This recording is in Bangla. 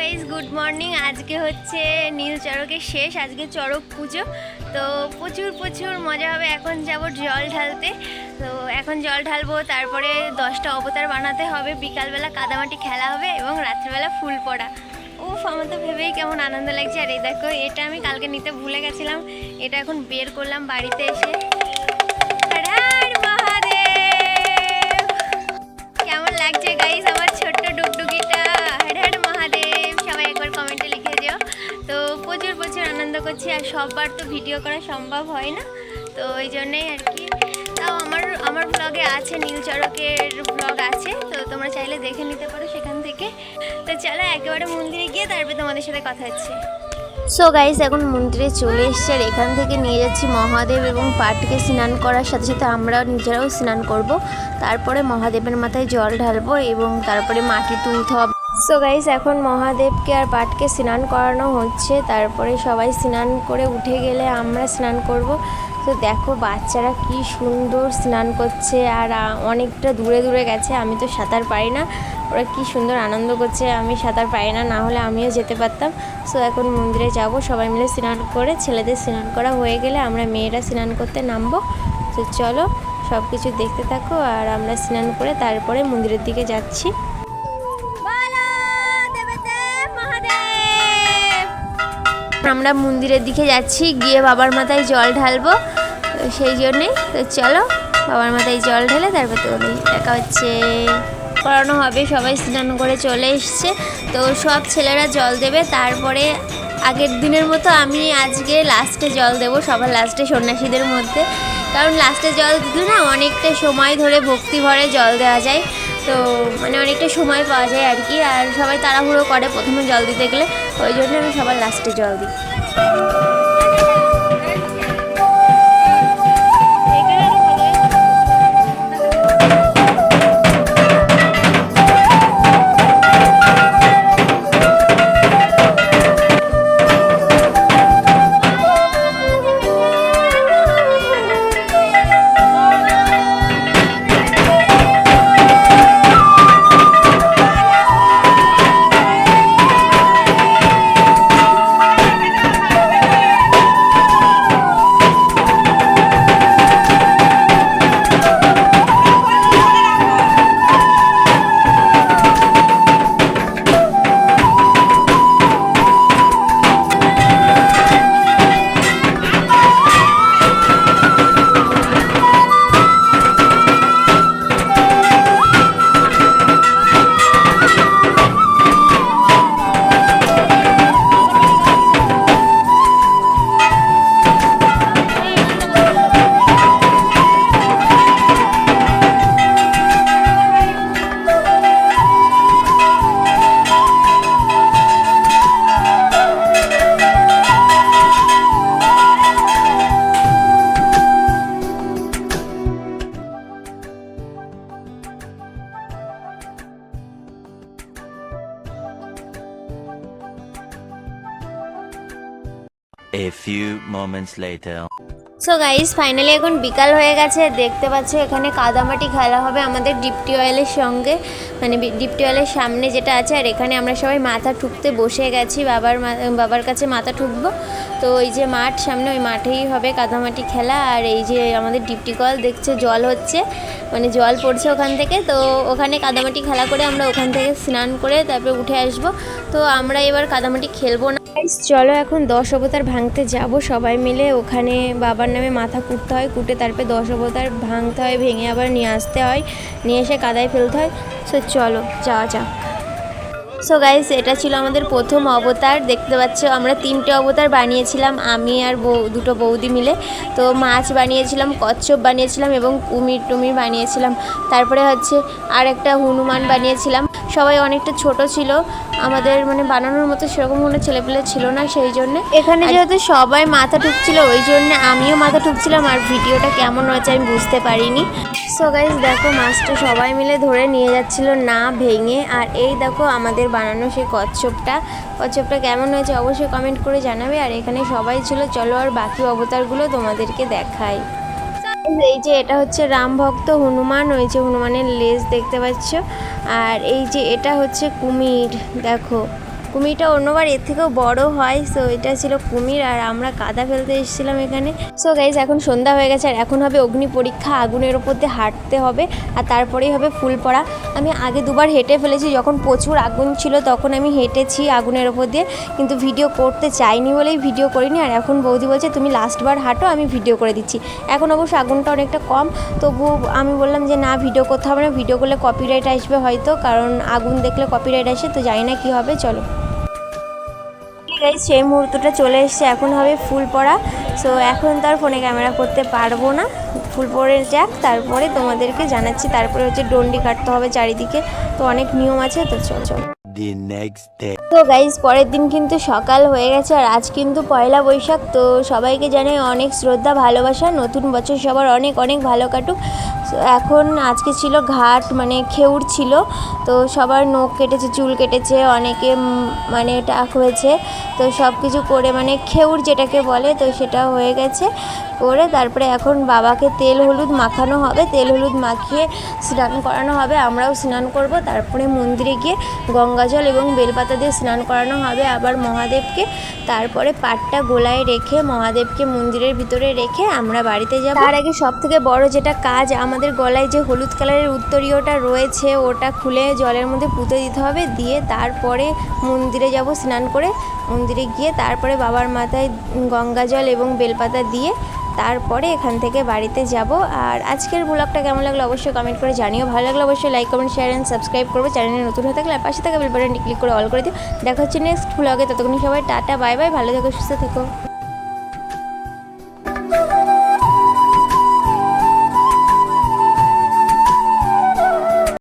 গাইজ গুড মর্নিং আজকে হচ্ছে নীল চড়কের শেষ, আজকে চড়ক পুজো। তো প্রচুর প্রচুর মজা হবে। এখন যাব জল ঢালতে। তো এখন জল ঢালবো, তারপরে দশটা অবতার বানাতে হবে। বিকালবেলা কাদামাটি খেলা হবে এবং রাত্রিবেলা ফুল পড়া। উফ, আমার তো ভেবেই কেমন আনন্দ লাগছে। আর এই দেখো, এটা আমি কালকে নিতে ভুলে গেছিলাম। এটা এখন বের করলাম বাড়িতে এসে। করছি আর সববার তো ভিডিও করা সম্ভব হয় না। তো ওই জন্যেই আর কি। তাও আমার আমার ব্লগে আছে, নীল চড়কের ব্লগ আছে, তো তোমরা চাইলে দেখে নিতে পারো সেখান থেকে। তো চলো, একেবারে মন্দিরে গিয়ে তারপরে তোমাদের সাথে কথা হচ্ছে। সো গাইস এখন মন্দিরে চলে এসছে, আর এখান থেকে নিয়ে যাচ্ছি মহাদেব এবং পাটকে স্নান করার সাথে সাথে আমরা নিজেরাও স্নান করব। তারপরে মহাদেবের মাথায় জল ঢালবো এবং তারপরে মাটি তুলতে হবে। সো গাইস এখন মহাদেবকে আর পাটকে স্নান করানো হচ্ছে। তারপরে সবাই স্নান করে উঠে গেলে আমরা স্নান করব। তো দেখো বাচ্চারা কি সুন্দর স্নান করছে আর অনেকটা দূরে দূরে গেছে। আমি তো সাঁতার পারি না। ওরা কি সুন্দর আনন্দ করছে। আমি সাঁতার পারি না না হলে আমিও যেতে পারতাম। সো এখন মন্দিরে যাব। সবাই মিলে স্নান করে ছেলেদের স্নান করা হয়ে গেলে আমরা মেয়েরা স্নান করতে নামবো। তো চলো সব কিছু দেখতে থাকো আর আমরা স্নান করে তারপরে মন্দিরের দিকে যাচ্ছি। আমরা মন্দিরের দিকে যাচ্ছি, গিয়ে বাবার মাথায় জল ঢালবো। সেই জন্যে, তো চলো, বাবার মাথায় জল ঢেলে তারপর তো দেখা হচ্ছে। করানো হবে, সবাই স্নান করে চলে এসছে। তো সব ছেলেরা জল দেবে, তারপরে আগের দিনের মতো আমি আজকে লাস্টে জল দেব সবার লাস্টে সন্ন্যাসীদের মধ্যে। কারণ লাস্টে জল দিলে না অনেকটা সময় ধরে ভক্তি ভরে জল দেওয়া যায়। তো মানে অনেকটা সময় পাওয়া যায় আর কি, আর সবাই তাড়াহুড়ো করে প্রথমে জল দিতে গেলে, ওই জন্য আমি সবার লাস্টে জল দিই। A few moments later. So guys finally এখন বিকাল হয়ে গেছে। দেখতে পাচ্ছ, এখানে কাদামাটি খেলা হবে আমাদের ডিপটি অয়েলের সঙ্গে। মানে ডিপটি অয়েলের সামনে যেটা আছে, আর এখানে আমরা সবাই মাথা ঠুকতে বসে গেছি। বাবার বাবার কাছে মাথা ঠুকবো। তো ওই যে মাঠ, সামনে ওই মাঠেই হবে কাদামাটি খেলা। আর এই যে আমাদের ডিপটি কল দেখছে, জল হচ্ছে। মানে জল পড়ছে ওখান থেকে। তো ওখানে কাদামাটি খেলা করে আমরা ওখান থেকে স্নান করে তারপরে উঠে আসব। তো আমরা এবার কাদামাটি খেলব না। চলো এখন দশ অবতার ভাঙতে যাব। সবাই মিলে ওখানে বাবার নামে মাথা কুটতে হয়, কুটে তারপরে দশ অবতার ভাঙতে হয়, ভেঙে আবার নিয়ে আসতে হয়, নিয়ে এসে কাদায় ফেলতে হয়। সো চলো, যাওয়া যাক। সো গাইস এটা ছিল আমাদের প্রথম অবতার। দেখতে পাচ্ছ, আমরা তিনটে অবতার বানিয়েছিলাম, আমি আর বউ, দুটো বৌদি মিলে। তো মাছ বানিয়েছিলাম, কচ্ছপ বানিয়েছিলাম এবং কুমির টুমির বানিয়েছিলাম। তারপরে হচ্ছে আর একটা হনুমান বানিয়েছিলাম। সবাই অনেকটা ছোট ছিল। আমাদের মানে বানানোর মতো সেরকম কোনো ছেলেপেলে ছিল না সেই জন্য। এখানে যেহেতু সবাই মাথা ঠুকছিল ওই জন্য আমিও মাথা ঠুকছিলাম আর ভিডিওটা কেমন হয়েছে আমি বুঝতে পারিনি। সো গাইজ দেখো মাছটা সবাই মিলে ধরে নিয়ে যাচ্ছিল না ভেঙে। আর এই দেখো আমাদের বানানো সেই কচ্ছপটা। কচ্ছপটা কেমন হয়েছে অবশ্যই কমেন্ট করে জানাবে। আর এখানে সবাই ছিল চলো আর বাকি অবতারগুলো তোমাদেরকে দেখাই। এই যে এটা হচ্ছে রাম ভক্ত হনুমান ওই যে হনুমানের লেজ দেখতে পাচ্ছ। আর এই যে এটা হচ্ছে কুমির দেখো। কুমিরটা অন্যবার এর থেকেও বড় হয় সো এটা ছিল কুমির আর আমরা কাদা ফেলতে এসেছিলাম এখানে। সো গাইজ এখন সন্ধ্যা হয়ে গেছে আর এখন হবে অগ্নি পরীক্ষা, আগুনের ওপর দিয়ে হাঁটতে হবে আর তারপরেই হবে ফুল পড়া। আমি আগে দুবার হেঁটে ফেলেছি, যখন প্রচুর আগুন ছিল তখন আমি হেঁটেছি আগুনের ওপর দিয়ে, কিন্তু ভিডিও করতে চাইনি বলেই ভিডিও করিনি। আর এখন বৌদি বলছে, তুমি লাস্টবার হাঁটো, আমি ভিডিও করে দিচ্ছি। এখন অবশ্য আগুনটা অনেকটা কম, তবু আমি বললাম যে, না ভিডিও করতে হবে না। ভিডিও করলে কপিরাইট আসবে হয়তো, কারণ আগুন দেখলে কপিরাইট আসে, তো জানি না কী হবে, চলো। গাইজ সেই মুহূর্তটা চলে এসছে। এখন হবে ফুল পড়া। সো এখন তো আর ফোনে ক্যামেরা করতে পারব না। ফুল পড়ে যাক তারপরে তোমাদেরকে জানাচ্ছি। তারপরে হচ্ছে ডন্ডি কাটতে হবে চারিদিকে। তো অনেক নিয়ম আছে তো চল চল. তো গাইজ পরের দিন কিন্তু সকাল হয়ে গেছে আর আজ কিন্তু পয়লা বৈশাখ। তো সবাইকে জানাই অনেক শ্রদ্ধা ভালোবাসা। নতুন বছর সবার অনেক অনেক ভালো কাটুক। এখন আজকে ছিল ঘাট মানে খেউর ছিল, তো সবার নখ কেটেছে, চুল কেটেছে, অনেকে মানে টাক হয়েছে, তো সব কিছু করে মানে খেউর যেটাকে বলে, তো সেটা হয়ে গেছে, করে তারপরে এখন বাবাকে তেল হলুদ মাখানো হবে, তেল হলুদ মাখিয়ে স্নান করানো হবে, আমরাও স্নান করব, তারপরে মন্দিরে গিয়ে গঙ্গাজল এবং বেলপাতা দিয়ে স্নান করানো হবে, আবার মহাদেবকে, তারপরে পাটটা গোলায় রেখে মহাদেবকে মন্দিরের ভিতরে রেখে আমরা বাড়িতে যাব। তার আগে সব থেকে বড় যেটা কাজ আমাদের গলায় যে হলুদ কালারের উত্তরীয়টা রয়েছে, ওটা খুলে জলের মধ্যে পুঁতে দিতে হবে। দিয়ে তারপরে মন্দিরে যাব স্নান করে। মন্দিরে গিয়ে তারপরে বাবার মাথায় গঙ্গা জল এবং বেলপাতা দিয়ে তারপরে এখান থেকে বাড়িতে যাব। আর আজকের ব্লগটা কেমন লাগল অবশ্যই কমেন্ট করে জানিও। ভালো লাগল অবশ্যই like comment share and subscribe করবে। চ্যানেলে নতুন হয়ে থাকলে আর পাশে থাকা বেল বাটনটি ক্লিক করে অল করে দিও। দেখা হচ্ছে নেক্সট ব্লগে ততক্ষণ সবাই টাটা বাই বাই ভালো থেকো, সুস্থ থেকো।